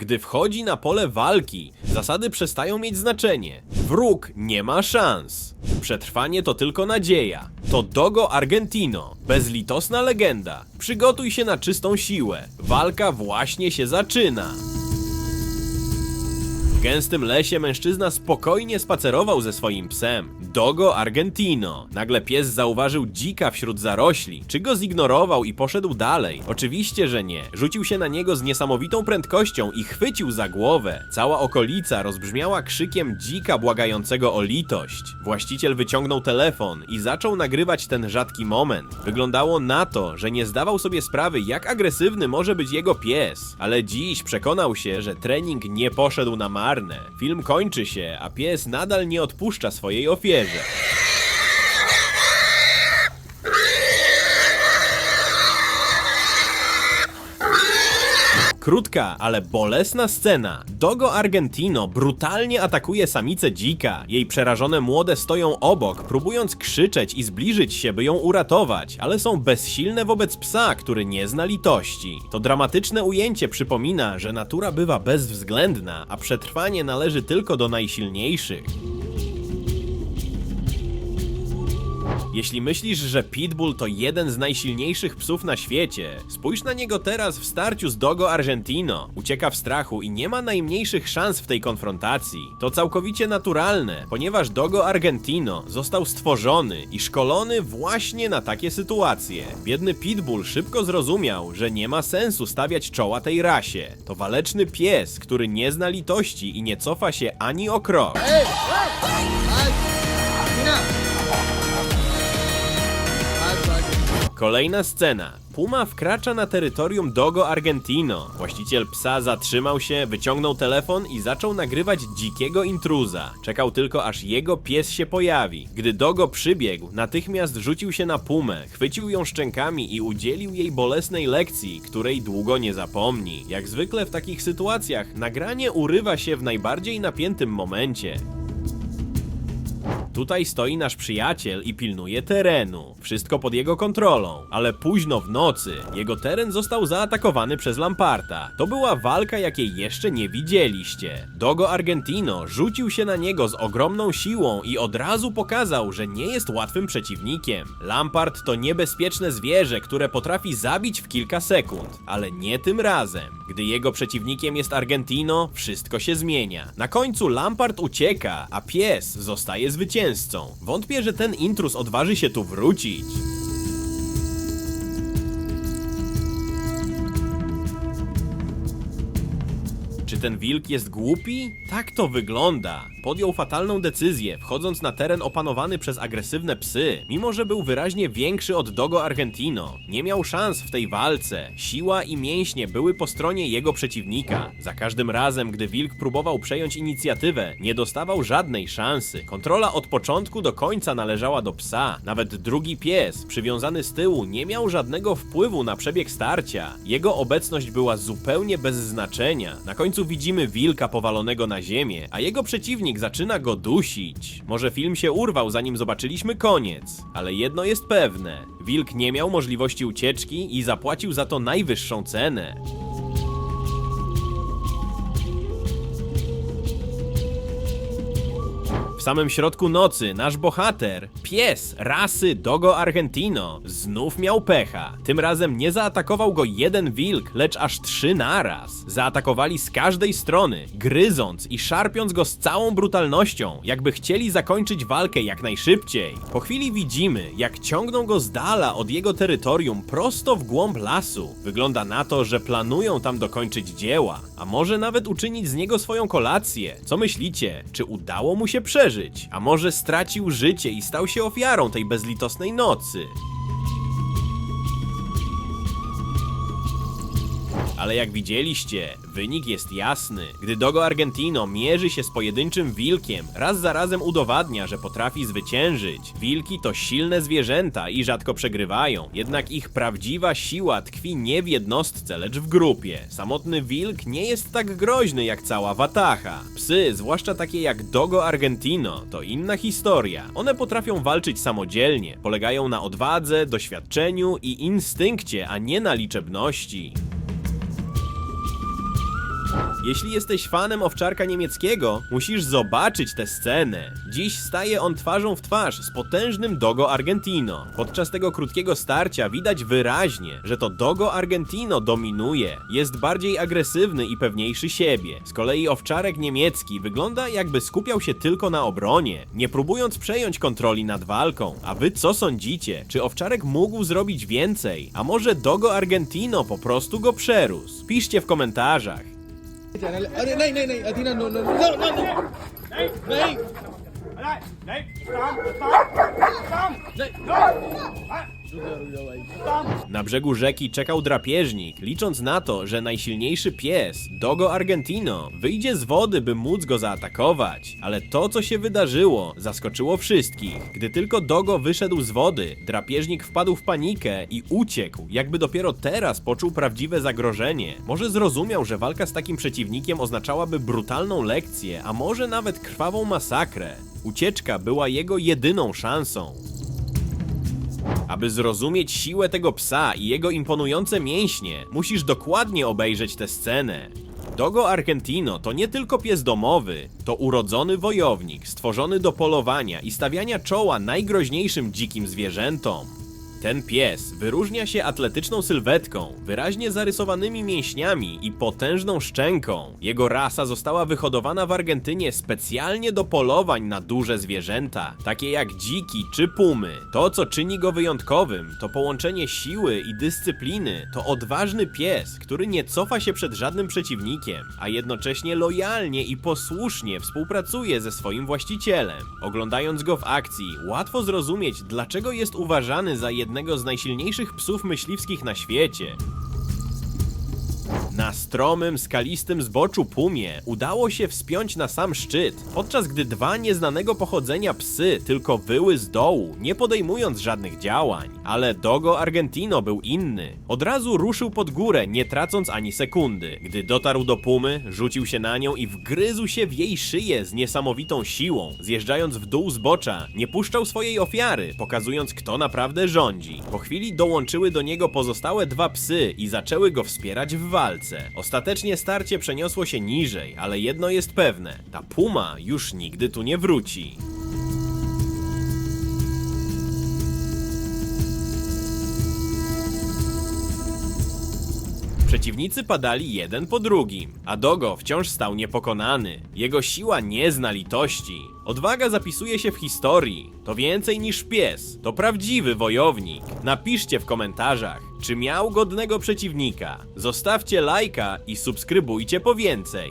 Gdy wchodzi na pole walki, zasady przestają mieć znaczenie. Wróg nie ma szans. Przetrwanie to tylko nadzieja. To Dogo Argentino, bezlitosna legenda. Przygotuj się na czystą siłę. Walka właśnie się zaczyna. W gęstym lesie mężczyzna spokojnie spacerował ze swoim psem, Dogo Argentino. Nagle pies zauważył dzika wśród zarośli. Czy go zignorował i poszedł dalej? Oczywiście, że nie. Rzucił się na niego z niesamowitą prędkością i chwycił za głowę. Cała okolica rozbrzmiała krzykiem dzika błagającego o litość. Właściciel wyciągnął telefon i zaczął nagrywać ten rzadki moment. Wyglądało na to, że nie zdawał sobie sprawy, jak agresywny może być jego pies. Ale dziś przekonał się, że trening nie poszedł na marne. Film kończy się, a pies nadal nie odpuszcza swojej ofierze. Krótka, ale bolesna scena. Dogo Argentino brutalnie atakuje samicę dzika. Jej przerażone młode stoją obok, próbując krzyczeć i zbliżyć się, by ją uratować, ale są bezsilne wobec psa, który nie zna litości. To dramatyczne ujęcie przypomina, że natura bywa bezwzględna, a przetrwanie należy tylko do najsilniejszych. Jeśli myślisz, że Pitbull to jeden z najsilniejszych psów na świecie, spójrz na niego teraz w starciu z Dogo Argentino. Ucieka w strachu i nie ma najmniejszych szans w tej konfrontacji. To całkowicie naturalne, ponieważ Dogo Argentino został stworzony i szkolony właśnie na takie sytuacje. Biedny Pitbull szybko zrozumiał, że nie ma sensu stawiać czoła tej rasie. To waleczny pies, który nie zna litości i nie cofa się ani o krok. Kolejna scena. Puma wkracza na terytorium Dogo Argentino. Właściciel psa zatrzymał się, wyciągnął telefon i zaczął nagrywać dzikiego intruza. Czekał tylko aż jego pies się pojawi. Gdy Dogo przybiegł, natychmiast rzucił się na Pumę, chwycił ją szczękami i udzielił jej bolesnej lekcji, której długo nie zapomni. Jak zwykle w takich sytuacjach, nagranie urywa się w najbardziej napiętym momencie. Tutaj stoi nasz przyjaciel i pilnuje terenu. Wszystko pod jego kontrolą, ale późno w nocy jego teren został zaatakowany przez Lamparta. To była walka, jakiej jeszcze nie widzieliście. Dogo Argentino rzucił się na niego z ogromną siłą i od razu pokazał, że nie jest łatwym przeciwnikiem. Lampart to niebezpieczne zwierzę, które potrafi zabić w kilka sekund, ale nie tym razem. Gdy jego przeciwnikiem jest Argentino, wszystko się zmienia. Na końcu Lampart ucieka, a pies zostaje zwycięzcą. Wątpię, że ten intruz odważy się tu wrócić. Ten wilk jest głupi? Tak to wygląda. Podjął fatalną decyzję, wchodząc na teren opanowany przez agresywne psy, mimo że był wyraźnie większy od Dogo Argentino. Nie miał szans w tej walce. Siła i mięśnie były po stronie jego przeciwnika. Za każdym razem, gdy wilk próbował przejąć inicjatywę, nie dostawał żadnej szansy. Kontrola od początku do końca należała do psa. Nawet drugi pies, przywiązany z tyłu, nie miał żadnego wpływu na przebieg starcia. Jego obecność była zupełnie bez znaczenia. Na końcu widzimy wilka powalonego na ziemię, a jego przeciwnik zaczyna go dusić. Może film się urwał zanim zobaczyliśmy koniec, ale jedno jest pewne. Wilk nie miał możliwości ucieczki i zapłacił za to najwyższą cenę. W samym środku nocy nasz bohater, pies rasy Dogo Argentino, znów miał pecha. Tym razem nie zaatakował go jeden wilk, lecz aż trzy naraz. Zaatakowali z każdej strony, gryząc i szarpiąc go z całą brutalnością, jakby chcieli zakończyć walkę jak najszybciej. Po chwili widzimy, jak ciągną go z dala od jego terytorium prosto w głąb lasu. Wygląda na to, że planują tam dokończyć dzieła, a może nawet uczynić z niego swoją kolację. Co myślicie? Czy udało mu się przeżyć? A może stracił życie i stał się ofiarą tej bezlitosnej nocy? Ale jak widzieliście, wynik jest jasny. Gdy Dogo Argentino mierzy się z pojedynczym wilkiem, raz za razem udowadnia, że potrafi zwyciężyć. Wilki to silne zwierzęta i rzadko przegrywają, jednak ich prawdziwa siła tkwi nie w jednostce, lecz w grupie. Samotny wilk nie jest tak groźny jak cała watacha. Psy, zwłaszcza takie jak Dogo Argentino, to inna historia. One potrafią walczyć samodzielnie, polegają na odwadze, doświadczeniu i instynkcie, a nie na liczebności. Jeśli jesteś fanem owczarka niemieckiego, musisz zobaczyć tę scenę. Dziś staje on twarzą w twarz z potężnym Dogo Argentino. Podczas tego krótkiego starcia widać wyraźnie, że to Dogo Argentino dominuje. Jest bardziej agresywny i pewniejszy siebie. Z kolei owczarek niemiecki wygląda jakby skupiał się tylko na obronie, nie próbując przejąć kontroli nad walką. A wy co sądzicie? Czy owczarek mógł zrobić więcej? A może Dogo Argentino po prostu go przerósł? Piszcie w komentarzach. अरे नहीं नहीं नहीं अधीना no no no no no नहीं नहीं अरे नहीं काम काम काम Na brzegu rzeki czekał drapieżnik, licząc na to, że najsilniejszy pies, Dogo Argentino, wyjdzie z wody, by móc go zaatakować. Ale to, co się wydarzyło, zaskoczyło wszystkich. Gdy tylko Dogo wyszedł z wody, drapieżnik wpadł w panikę i uciekł, jakby dopiero teraz poczuł prawdziwe zagrożenie. Może zrozumiał, że walka z takim przeciwnikiem oznaczałaby brutalną lekcję, a może nawet krwawą masakrę. Ucieczka była jego jedyną szansą. Aby zrozumieć siłę tego psa i jego imponujące mięśnie, musisz dokładnie obejrzeć tę scenę. Dogo Argentino to nie tylko pies domowy, to urodzony wojownik, stworzony do polowania i stawiania czoła najgroźniejszym dzikim zwierzętom. Ten pies wyróżnia się atletyczną sylwetką, wyraźnie zarysowanymi mięśniami i potężną szczęką. Jego rasa została wyhodowana w Argentynie specjalnie do polowań na duże zwierzęta, takie jak dziki czy pumy. To, co czyni go wyjątkowym, to połączenie siły i dyscypliny. To odważny pies, który nie cofa się przed żadnym przeciwnikiem, a jednocześnie lojalnie i posłusznie współpracuje ze swoim właścicielem. Oglądając go w akcji, łatwo zrozumieć, dlaczego jest uważany za jednego z najsilniejszych psów myśliwskich na świecie. Na stromym, skalistym zboczu Pumie udało się wspiąć na sam szczyt, podczas gdy dwa nieznanego pochodzenia psy tylko wyły z dołu, nie podejmując żadnych działań. Ale Dogo Argentino był inny. Od razu ruszył pod górę, nie tracąc ani sekundy. Gdy dotarł do Pumy, rzucił się na nią i wgryzł się w jej szyję z niesamowitą siłą. Zjeżdżając w dół zbocza, nie puszczał swojej ofiary, pokazując kto naprawdę rządzi. Po chwili dołączyły do niego pozostałe dwa psy i zaczęły go wspierać w walce. Ostatecznie starcie przeniosło się niżej, ale jedno jest pewne: ta puma już nigdy tu nie wróci. Przeciwnicy padali jeden po drugim, a Dogo wciąż stał niepokonany. Jego siła nie zna litości. Odwaga zapisuje się w historii. To więcej niż pies, to prawdziwy wojownik. Napiszcie w komentarzach, czy miał godnego przeciwnika. Zostawcie lajka i subskrybujcie po więcej.